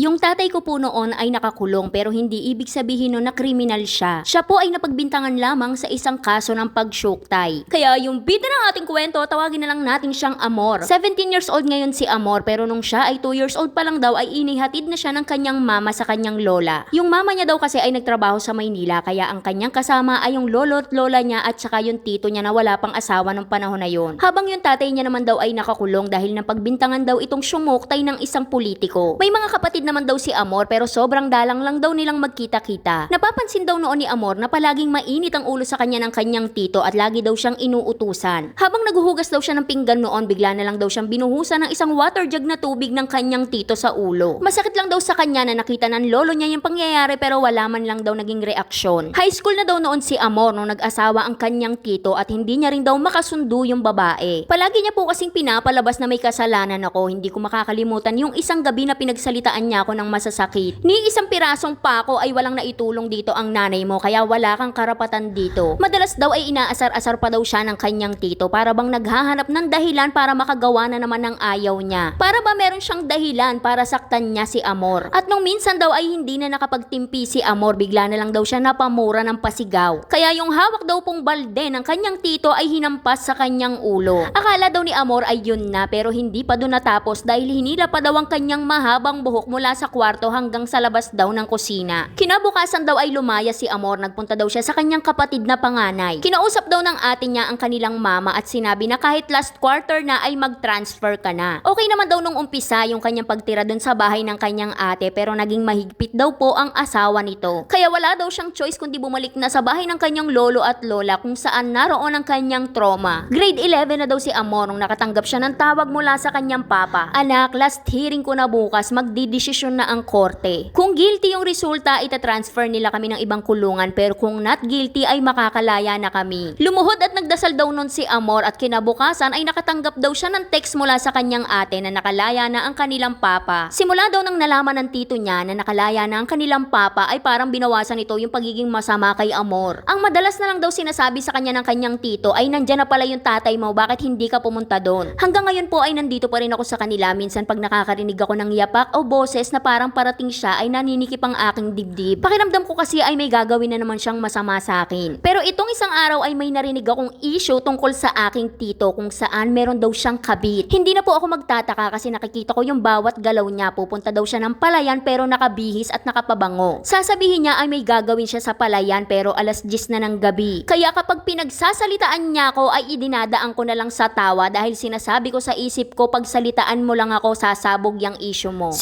Yung tatay ko po noon ay nakakulong pero hindi ibig sabihin nun na kriminal siya. Siya po ay napagbintangan lamang sa isang kaso ng pagsyuktay. Kaya yung bida ng ating kwento, tawagin na lang natin siyang Amor. 17 years old ngayon si Amor pero nung siya ay 2 years old pa lang daw ay inihatid na siya ng kanyang mama sa kanyang lola. Yung mama niya daw kasi ay nagtrabaho sa Maynila kaya ang kanyang kasama ay yung lolo at lola niya at saka yung tito niya na wala pang asawa nung panahon na yon. Habang yung tatay niya naman daw ay nakakulong dahil napagbintangan daw itong sumuktay ng isang politiko. May mga kapatid naman daw si Amor pero sobrang dalang lang daw nilang magkita-kita. Napapansin daw noon ni Amor na palaging mainit ang ulo sa kanya ng kanyang tito at lagi daw siyang inuutusan. Habang naghuhugas daw siya ng pinggan noon, bigla na lang daw siyang binuhusan ng isang water jug na tubig ng kanyang tito sa ulo. Masakit lang daw sa kanya na nakita ng lolo niya yung pangyayari pero wala man lang daw naging reaksyon. High school na daw noon si Amor nung nag-asawa ang kanyang tito at hindi niya rin daw makasundo yung babae. Palagi niya po kasing pinapalabas na may kasalanan ako, hindi ko makakalimutan yung isang gabi na pinagsalitaan niya ako ng masasakit. Ni isang pirasong pako ay walang naitulong dito ang nanay mo kaya wala kang karapatan dito. Madalas daw ay inaasar-asar pa daw siya ng kanyang tito para bang naghahanap ng dahilan para makagawa na naman ng ayaw niya. Para ba meron siyang dahilan para saktan niya si Amor. At nung minsan daw ay hindi na nakapagtimpi si Amor, bigla na lang daw siya napamura ng pasigaw. Kaya yung hawak daw pong balde ng kanyang tito ay hinampas sa kanyang ulo. Akala daw ni Amor ay yun na pero hindi pa doon natapos dahil hinila pa daw ang kanyang mahabang buhok mula sa kwarto hanggang sa labas daw ng kusina. Kinabukasan daw ay lumaya si Amor, nagpunta daw siya sa kanyang kapatid na panganay. Kinausap daw ng ate niya ang kanilang mama at sinabi na kahit last quarter na ay mag-transfer ka na. Okay naman daw nung umpisa yung kanyang pagtira doon sa bahay ng kanyang ate pero naging mahigpit daw po ang asawa nito. Kaya wala daw siyang choice kundi bumalik na sa bahay ng kanyang lolo at lola kung saan naroon ang kanyang trauma. Grade 11 na daw si Amor nung nakatanggap siya ng tawag mula sa kanyang papa. Anak, last hearing ko na bukas, magdidesisyon na ang korte. Kung guilty yung resulta, itatransfer nila kami ng ibang kulungan pero kung not guilty ay makakalaya na kami. Lumuhod at nagdasal daw nun si Amor at kinabukasan ay nakatanggap daw siya ng text mula sa kanyang ate na nakalaya na ang kanilang papa. Simula daw nang nalaman ng tito niya na nakalaya na ang kanilang papa ay parang binawasan nito yung pagiging masama kay Amor. Ang madalas na lang daw sinasabi sa kanya ng kanyang tito ay nandyan na pala yung tatay mo bakit hindi ka pumunta doon. Hanggang ngayon po ay nandito pa rin ako sa kanila minsan pag nakakarinig ako ng yapak o boses na parang parating siya ay naninikip ang aking dibdib. Pakiramdam ko kasi ay may gagawin na naman siyang masama sa akin. Pero itong isang araw ay may narinig akong issue tungkol sa aking tito kung saan meron daw siyang kabit. Hindi na po ako magtataka kasi nakikita ko yung bawat galaw niya. Pupunta daw siya ng palayan pero nakabihis at nakapabango. Sasabihin niya ay may gagawin siya sa palayan pero alas 10 na ng gabi. Kaya kapag pinagsasalitaan niya ako ay idinadaan ko na lang sa tawa dahil sinasabi ko sa isip ko pagsalitaan mo lang ako sasabog yung issue mo.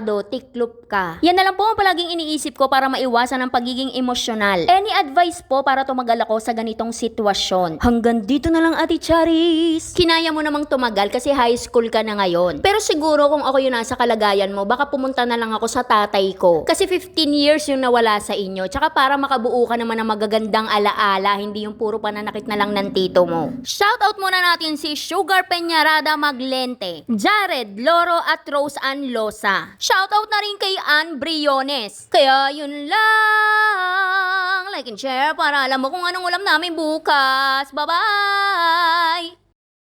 Sigurado, tiklop ka. Yan na lang po ang palaging iniisip ko para maiwasan ang pagiging emosyonal. Any advice po para tumagal ako sa ganitong sitwasyon? Hanggang dito na lang Ate Charis. Kinaya mo namang tumagal kasi high school ka na ngayon. Pero siguro kung ako yung nasa kalagayan mo, baka pumunta na lang ako sa tatay ko. Kasi 15 years yung nawala sa inyo. Tsaka para makabuo ka naman ng magagandang alaala, hindi yung puro pananakit na lang ng tito mo. Shoutout muna natin si Sugar Peñarada Maglente, Jared Loro at Rose Ann Losa. Shoutout na rin kay Ann Briones. Kaya yun lang. Like and share para alam mo kung anong ulam namin bukas. Bye-bye!